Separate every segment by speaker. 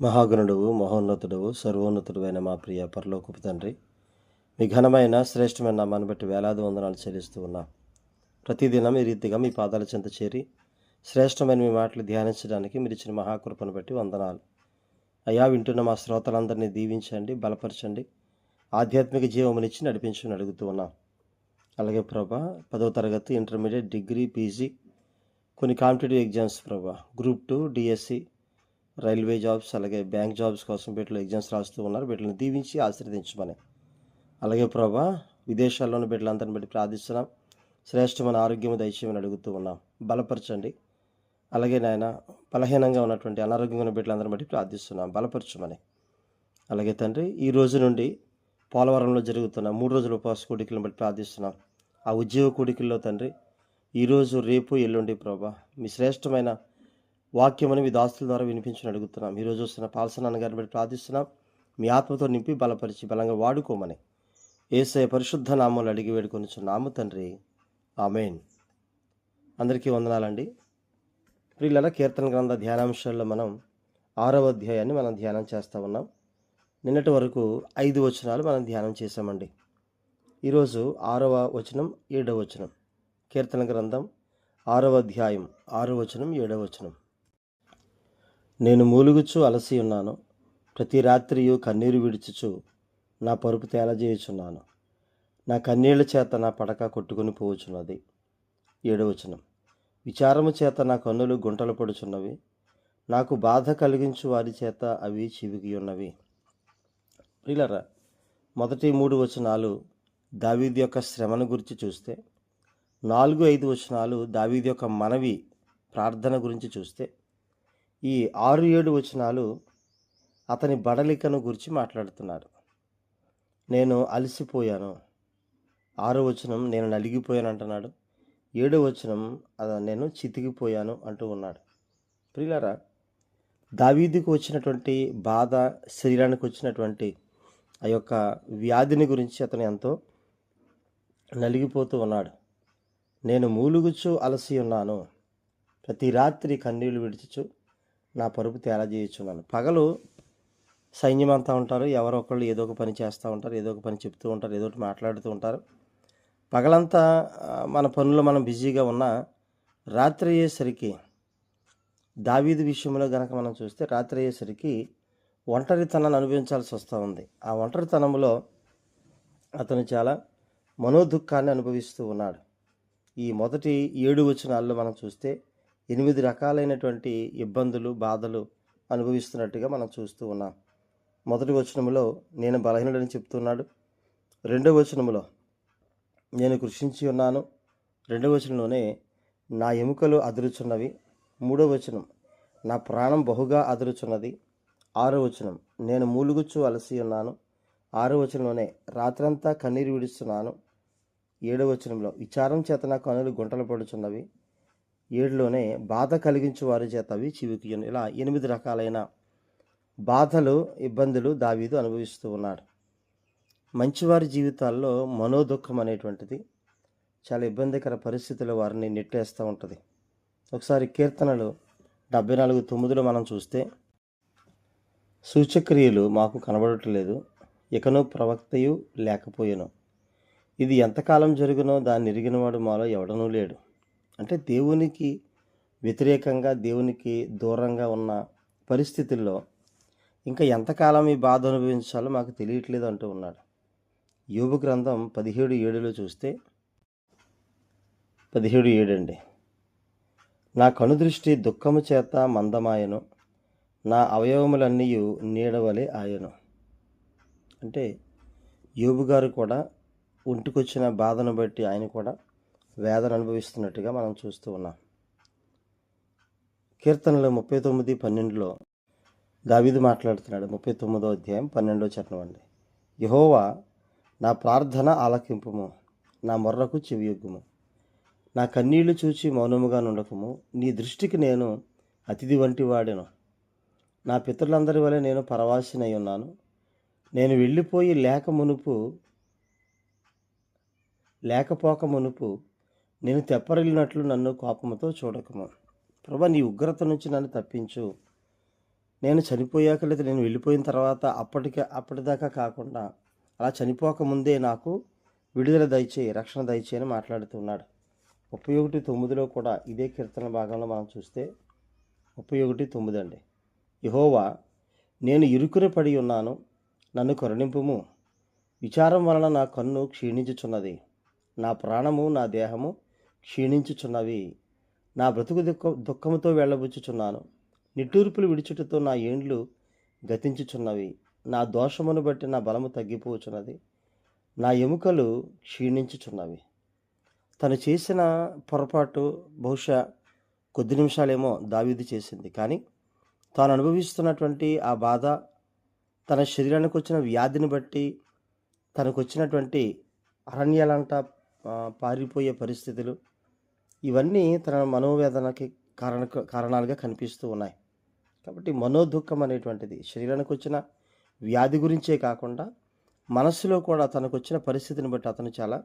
Speaker 1: మహాగణుడువు మహోన్నతుడువు సర్వోన్నతుడువైన మా ప్రియ పరలోకపు తండ్రి మీ ఘనమైన శ్రేష్టమైన నామాన్ని బట్టి వేలాది వందనాలు చెల్లిస్తూ ఉన్నాం. ప్రతిదినం ఈ రీతిగా మీ పాదాల చెంత చేరి శ్రేష్టమైన మీ మాటలు ధ్యానించడానికి మీరు ఇచ్చిన మహాకృపను బట్టి వందనాలు. అయ్యా వింటున్న మా శ్రోతలందరినీ దీవించండి బలపరచండి ఆధ్యాత్మిక జీవమునిచ్చి నడిపించమని అడుగుతూ ఉన్నాం. అలాగే ప్రభా పదో తరగతి ఇంటర్మీడియట్ డిగ్రీ పీజీ కొన్ని competitive exams Prabha group two DSC railway jobs అలాగే బ్యాంక్ జాబ్స్ కోసం బిడ్డలు ఎగ్జామ్స్ రాస్తూ ఉన్నారు. బిడ్డలను దీవించి ఆశీర్వదించమని. అలాగే ప్రభా విదేశాల్లోని బిడ్డలందరిని బట్టి ప్రార్థిస్తున్నాం. శ్రేష్టమైన ఆరోగ్యము దయచేయమని అడుగుతూ ఉన్నాం. బలపరచండి. అలాగే నాయన బలహీనంగా ఉన్నటువంటి అనారోగ్యంగా ఉన్న బిడ్డలందరిని బట్టి ప్రార్థిస్తున్నాం. బలపరచమని. అలాగే తండ్రి ఈ రోజు నుండి పోలవరంలో జరుగుతున్న మూడు రోజుల ఉపవాస కూడికలను బట్టి ప్రార్థిస్తున్నాం. ఆ ఉద్యోగ కూడికల్లో తండ్రి ఈరోజు రేపు ఎల్లుండి ప్రభా మీ శ్రేష్టమైన వాక్యమని మీ దాస్తుల ద్వారా వినిపించని అడుగుతున్నాం. ఈరోజు వస్తున్న పాల్సనాన్న గారిని బట్టి ప్రార్థిస్తున్నాం. మీ ఆత్మతో నింపి బలపరిచి బలంగా వాడుకోమని ఏసయ పరిశుద్ధ నామాలు అడిగి వేడుకొని నామ తండ్రి. ఆమెన్. అందరికీ వందనాలండి. ప్రియుల కీర్తన గ్రంథ ధ్యానాంశాల్లో మనం ఆరవ అధ్యాయాన్ని మనం ధ్యానం చేస్తూ ఉన్నాం. నిన్నటి వరకు ఐదు వచనాలు మనం ధ్యానం చేసామండి ఈరోజు ఆరవ వచనం ఏడవ వచనం. కీర్తన గ్రంథం ఆరవ అధ్యాయం ఆరవ వచనం ఏడవ వచనం. నేను మూలుగుచు అలసి ఉన్నాను. ప్రతి రాత్రియు కన్నీరు విడిచుచు నా పరుపు తేలజేయుచున్నాను నా కన్నీళ్ళ చేత నా పడక కొట్టుకుని పోవుచున్నది. ఏడవచనం విచారము చేత నా కన్నులు గుంటలు పడుచున్నవి. నాకు బాధ కలిగించు వారి చేత అవి చివికి ఉన్నవి ప్రిలరా మొదటి మూడు వచనాలు దావీది యొక్క శ్రమను గురించి చూస్తే నాలుగు ఐదు వచనాలు దావీది యొక్క మనవి ప్రార్థన గురించి చూస్తే ఈ ఆరు ఏడు వచనాలు అతని బడలికను గురించి మాట్లాడుతున్నాడు నేను అలసిపోయాను. ఆరో వచనం నేను నలిగిపోయాను అంటున్నాడు. ఏడో వచనం నేను చితికిపోయాను అంటూ ఉన్నాడు. ప్రియులరా దావీదికి వచ్చినటువంటి బాధ శరీరానికి వచ్చినటువంటి ఆ యొక్క వ్యాధిని గురించి అతను ఎంతో నలిగిపోతూ ఉన్నాడు. నేను మూలుగుచు అలసి ఉన్నాను. ప్రతి రాత్రి కన్నీళ్ళు విడిచుచు నా పరుపు తేలజేయుచున్నాను పగలు సైన్యం అంతా ఉంటారు. ఎవరో ఒకళ్ళు ఏదో ఒక పని చేస్తూ ఉంటారు. ఏదో ఒక పని చెప్తూ ఉంటారు. ఏదో ఒకటి మాట్లాడుతూ ఉంటారు. పగలంతా మన పనుల్లో మనం బిజీగా ఉన్నా రాత్రి అయ్యేసరికి దావీదు విషయంలో గనక మనం చూస్తే రాత్రి అయ్యేసరికి ఒంటరితనాన్ని అనుభవించాల్సి వస్తూ ఉంది. ఆ ఒంటరితనంలో అతను చాలా మనోదుఖాన్ని అనుభవిస్తూ ఉన్నాడు. ఈ మొదటి ఏడు వచనాల్లో మనం చూస్తే ఎనిమిది రకాలైనటువంటి ఇబ్బందులు బాధలు అనుభవిస్తున్నట్టుగా మనం చూస్తూ ఉన్నాం. మొదటి వచనంలో నేను బలహీనుడని చెప్తున్నాడు. రెండవ వచనంలో నేను కృషించి ఉన్నాను. రెండవ వచనంలోనే నా ఎముకలు అదురుచున్నవి. మూడో వచనం నా ప్రాణం బహుగా అదురుచున్నది. ఆరో వచనం నేను మూలుగుచ్చు అలసి ఉన్నాను. ఆరో వచనంలోనే రాత్రంతా కన్నీరు విడుస్తున్నాను. ఏడవ వచనంలో విచారం చేత నా కనులు గుంటలు పడుచున్నవి. ఏడులోనే బాధ కలిగించు వారి చేత అవి చివికి ఇలా ఎనిమిది రకాలైన బాధలు ఇబ్బందులు దావీదు అనుభవిస్తూ ఉన్నాడు. మంచివారి జీవితాల్లో మనోదుఖం అనేటువంటిది చాలా ఇబ్బందికర పరిస్థితుల్లో వారిని నెట్టేస్తూ ఉంటుంది. ఒకసారి కీర్తనలు డెబ్బై నాలుగు తొమ్మిదిలో మనం చూస్తే సూచక్రియలు మాకు కనబడట్లేదు ఇకను ప్రవక్తయు లేకపోయాను. ఇది ఎంతకాలం జరుగునో దాన్ని ఎరిగినవాడు మాలో ఎవడనూ లేడు. అంటే దేవునికి వ్యతిరేకంగా దేవునికి దూరంగా ఉన్న పరిస్థితుల్లో ఇంకా ఎంతకాలం ఈ బాధ అనుభవించాలో మాకు తెలియట్లేదు అంటూ ఉన్నాడు. యోగు గ్రంథం పదిహేడు ఏడులో చూస్తే పదిహేడు ఏడండి. నా కనుదృష్టి దుఃఖము చేత మందమాయను నా అవయవములన్నీ నీడవలే ఆయను. అంటే యోబు గారు కూడా ఒంటికొచ్చిన బాధను బట్టి ఆయన కూడా వేదన అనుభవిస్తున్నట్టుగా మనం చూస్తూ ఉన్నాం. కీర్తనలు ముప్పై తొమ్మిది పన్నెండులో దావీదు మాట్లాడుతున్నాడు. ముప్పై తొమ్మిదో అధ్యాయం పన్నెండో చరణం అండి. యహోవా నా ప్రార్థన ఆలకింపుము నా మొర్రకు చెవియొగ్గుము. నా కన్నీళ్ళు చూచి మౌనముగా నుండకము. నీ దృష్టికి నేను అతిథి వంటి వాడెను. నా పితరులందరి వలె నేను పరవాసినై ఉన్నాను. నేను వెళ్ళిపోయి లేక మునుపు లేకపోక మునుపు నేను తెప్పరిల్లినట్లు నన్ను కోపముతో చూడకము. ప్రభా నీ ఉగ్రత నుంచి నన్ను తప్పించు. నేను చనిపోయాక లేదా నేను వెళ్ళిపోయిన తర్వాత అప్పటికే అప్పటిదాకా కాకుండా అలా చనిపోక ముందే నాకు విడుదల దయచేయి రక్షణ దయచేయి అని మాట్లాడుతున్నాడు. ముప్పై ఒకటి తొమ్మిదిలో కూడా ఇదే కీర్తన భాగంలో మనం చూస్తే ముప్పై ఒకటి తొమ్మిది అండి. యహోవా నేను ఇరుకున పడి ఉన్నాను నన్ను కరుణింపుము. విచారం వలన నా కన్ను క్షీణించుచున్నది. నా ప్రాణము నా దేహము క్షీణించుచున్నవి. నా బ్రతుకు దుఃఖ దుఃఖముతో వెళ్ళబుచ్చుచున్నాను. నిట్టూర్పులు విడిచుటతో నా ఏండ్లు గతించుచున్నవి. నా దోషమును బట్టి నా బలము తగ్గిపోచున్నది. నా ఎముకలు క్షీణించుచున్నవి. తను చేసిన పొరపాటు బహుశా కొద్ది నిమిషాలేమో దావీదు చేసింది. కానీ తాను అనుభవిస్తున్నటువంటి ఆ బాధ తన శరీరానికి వచ్చిన వ్యాధిని బట్టి తనకు వచ్చినటువంటి అరణ్యాలంట పారిపోయే పరిస్థితులు ఇవన్నీ తన మనోవేదనకి కారణ కారణాలుగా కనిపిస్తూ ఉన్నాయి. కాబట్టి మనోదుఖం అనేటువంటిది శరీరానికి వచ్చిన వ్యాధి గురించే కాకుండా మనస్సులో కూడా తనకు వచ్చిన పరిస్థితిని బట్టి అతను చాలా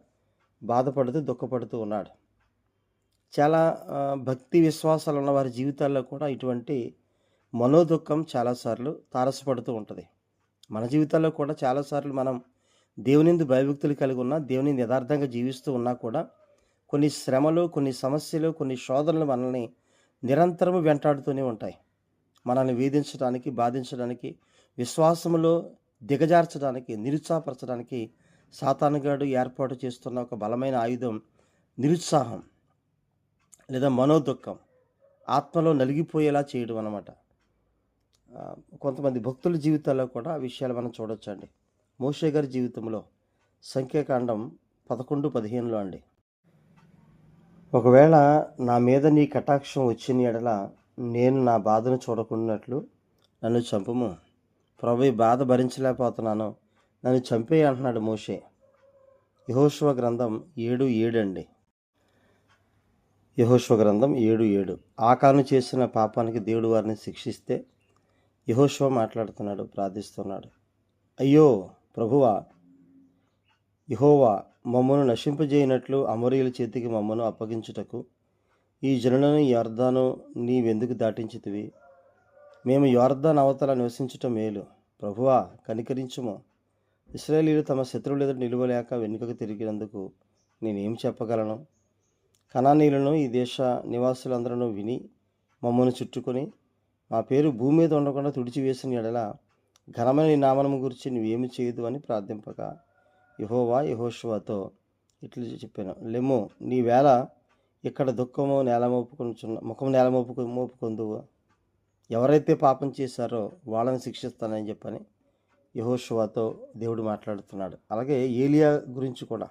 Speaker 1: బాధపడుతూ దుఃఖపడుతూ ఉన్నాడు. చాలా భక్తి విశ్వాసాలు ఉన్న వారి జీవితాల్లో కూడా ఇటువంటి మనోదుఖం చాలాసార్లు తారసపడుతూ ఉంటుంది. మన జీవితాల్లో కూడా చాలాసార్లు మనం దేవునిందు భయభక్తులు కలిగి ఉన్నా దేవుని యథార్థంగా జీవిస్తూ ఉన్నా కూడా కొన్ని శ్రమలు కొన్ని సమస్యలు కొన్ని శోధనలు మనల్ని నిరంతరము వెంటాడుతూనే ఉంటాయి. మనల్ని వేధించడానికి బాధించడానికి విశ్వాసములో దిగజార్చడానికి నిరుత్సాహపరచడానికి సాతానుగాడు ఏర్పాటు చేస్తున్న ఒక బలమైన ఆయుధం నిరుత్సాహం లేదా మనోదుఖం. ఆత్మలో నలిగిపోయేలా చేయడం అన్నమాట. కొంతమంది భక్తుల జీవితాల్లో కూడా ఆ విషయాలు మనం చూడొచ్చండి. మోషే గారి జీవితంలో సంఖ్యాకాండం పదకొండు పదిహేనులో అండి. ఒకవేళ నా మీద నీ కటాక్షం వచ్చిన ఎడల నేను నా బాధను చూడకున్నట్లు నన్ను చంపము. ప్రభు ఈ బాధ భరించలేకపోతున్నాను. నన్ను చంపేయి అంటున్నాడు మోషే. యహోశ్వ గ్రంథం ఏడు ఏడు అండి. యహోశివ గ్రంథం ఏడు ఏడు. ఆకాను చేసిన పాపానికి దేవుడు వారిని శిక్షిస్తే యహోశ్వ మాట్లాడుతున్నాడు ప్రార్థిస్తున్నాడు. అయ్యో ప్రభువా యహోవా మమ్మను నశింపజేయనట్లు అమరీయుల చేతికి మమ్మను అప్పగించుటకు. ఈ జనులను యార్దాను నీవెందుకు దాటించితివి? మేము యార్దాన్ అవతల నివసించుట మేలు. ప్రభువా కనికరించుము. ఇస్రాయేలీలు తమ శత్రువుల ఎదురు నిలువలేక వెనుకకు తిరిగినందుకు నేనేం చెప్పగలను? కణానీయులను ఈ దేశ నివాసులందరూ విని మమ్మను చుట్టుకొని మా పేరు భూమి మీద ఉండకుండా తుడిచివేసిన ఎడల ఘనమైన నామనము గురించి నువ్వేమి చేయదు అని ప్రార్థింపగా. యహోవా యహోషువాతో ఇట్లు చెప్పాను. లెమ్ము నీ వేళ ఇక్కడ దుఃఖము నేల మోపుకొనుచున్న ముఖం నేల మోపుకు మోపుకొందువు. ఎవరైతే పాపం చేశారో వాళ్ళని శిక్షిస్తానని చెప్పని యహోషువాతో దేవుడు మాట్లాడుతున్నాడు. అలాగే ఏలియా గురించి కూడా.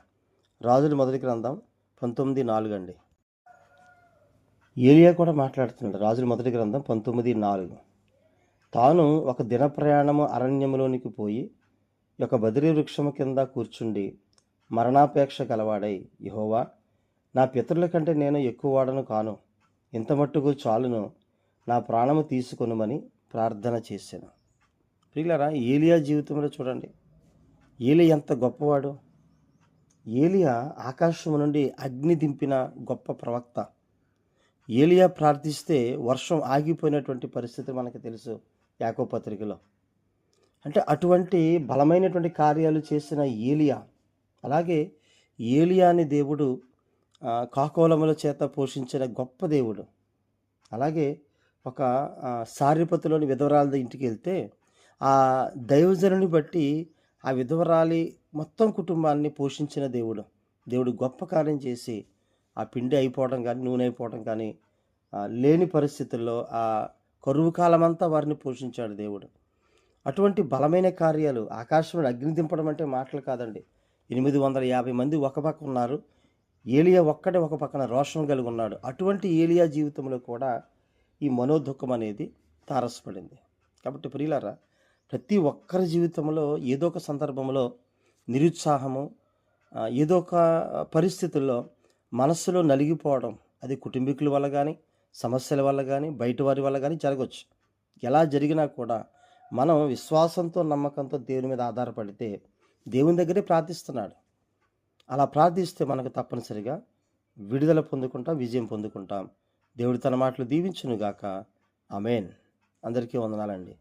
Speaker 1: రాజుల మొదటి గ్రంథం పంతొమ్మిది నాలుగు అండి. ఏలియా కూడా మాట్లాడుతున్నాడు రాజుల మొదటి గ్రంథం పంతొమ్మిది నాలుగు. తాను ఒక దిన ప్రయాణము అరణ్యములోనికి పోయి యొక్క బదిరి వృక్షము కింద కూర్చుండి మరణాపేక్ష గలవాడై యహోవా నా పితరుల కంటే నేను ఎక్కువ వాడను కాను. ఇంత మట్టుకు చాలును. నా ప్రాణము తీసుకొనుమని ప్రార్థన చేశాను ప్రియులరా ఏలియా జీవితంలో చూడండి. ఏలియా ఎంత గొప్పవాడు. ఏలియా ఆకాశం నుండి అగ్ని దింపిన గొప్ప ప్రవక్త. ఏలియా ప్రార్థిస్తే వర్షం ఆగిపోయినటువంటి పరిస్థితి మనకు తెలుసు యాకో పత్రికలో. అంటే అటువంటి బలమైనటువంటి కార్యాలు చేసిన ఏలియా అలాగే ఏలియాని దేవుడు కాకోలముల చేత పోషించిన గొప్ప దేవుడు అలాగే ఒక సారిపతిలోని విధవరాల ఇంటికి వెళ్తే ఆ దైవజనుని బట్టి ఆ విధవరాలి మొత్తం కుటుంబాన్ని పోషించిన దేవుడు. దేవుడు గొప్ప కార్యం చేసి ఆ పిండి అయిపోవడం కానీ నూనె అయిపోవడం కానీ లేని పరిస్థితుల్లో ఆ కరువు కాలమంతా వారిని పోషించాడు దేవుడు. అటువంటి బలమైన కార్యాలు ఆకాశంలో అగ్ని దింపడం అంటే మాటలు కాదండి. ఎనిమిది వందల యాభై మంది ఒక పక్క ఉన్నారు. ఏలియా ఒక్కడే ఒక పక్కన రోషం కలిగి ఉన్నాడు. అటువంటి ఏలియా జీవితంలో కూడా ఈ మనోదుఖం అనేది తారసపడింది. కాబట్టి ప్రియులారా ప్రతి ఒక్కరి జీవితంలో ఏదో ఒక సందర్భంలో నిరుత్సాహము ఏదో ఒక పరిస్థితుల్లో మనస్సులో నలిగిపోవడం అది కుటుంబీకుల వల్ల కానీ సమస్యల వల్ల కానీ బయట వారి వల్ల కానీ జరగవచ్చు ఎలా జరిగినా కూడా మనం విశ్వాసంతో నమ్మకంతో దేవుని మీద ఆధారపడితే దేవుని దగ్గరే ప్రార్థిస్తున్నాడు. అలా ప్రార్థిస్తే మనకు తప్పనిసరిగా విడుదల పొందుకుంటాం విజయం పొందుకుంటాం. దేవుడు తన మాటలు దీవించునుగాక. అమేన్ అందరికీ వందనాలండి.